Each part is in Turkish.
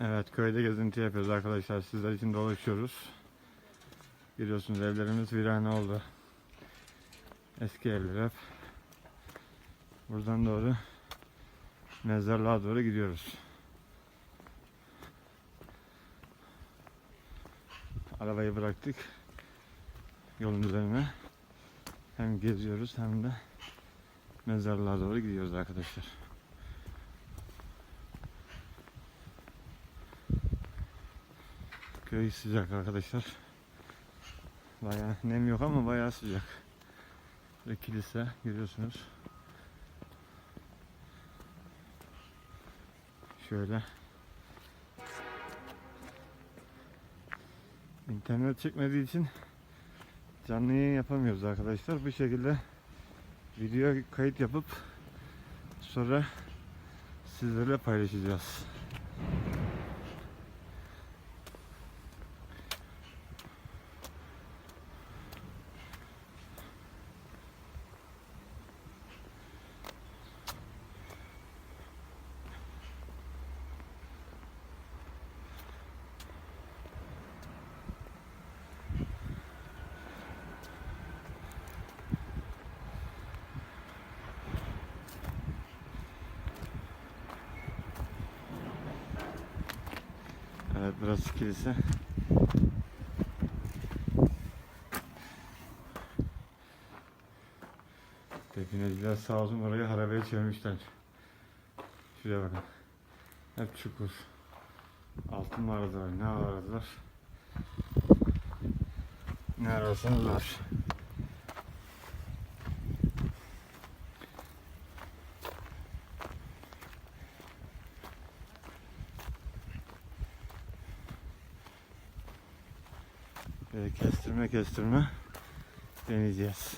Evet köyde gezinti yapıyoruz arkadaşlar. Sizler için dolaşıyoruz. Biliyorsunuz evlerimiz virane oldu. Eski evler hep. Buradan doğru mezarlığa doğru gidiyoruz. Arabayı bıraktık. Yolun üzerine. Hem geziyoruz hem de mezarlığa doğru gidiyoruz arkadaşlar. Köy sıcak arkadaşlar. Bayağı nem yok ama bayağı sıcak. Ve kilise görüyorsunuz. Şöyle. İnternet çekmediği için canlı yayın yapamıyoruz arkadaşlar. Bu şekilde video kayıt yapıp sonra sizlerle paylaşacağız. Evet burası kilise. Tepineciler sağ olsun orayı harabeye çevirmişler. Şuraya bakın. Hep çukur. Altın mı aradılar, ne aradılar? Ne ararsanız var. Böyle kestirme kestirme deneyeceğiz.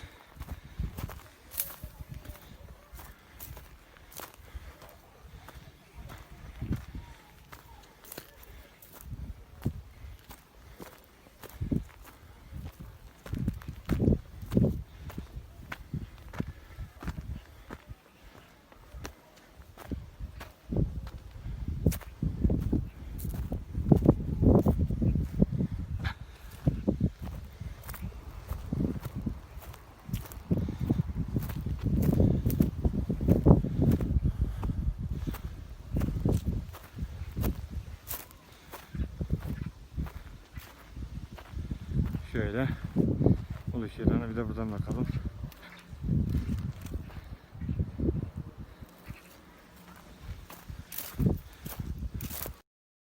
Şöyle Uluşehir'e bir de buradan bakalım.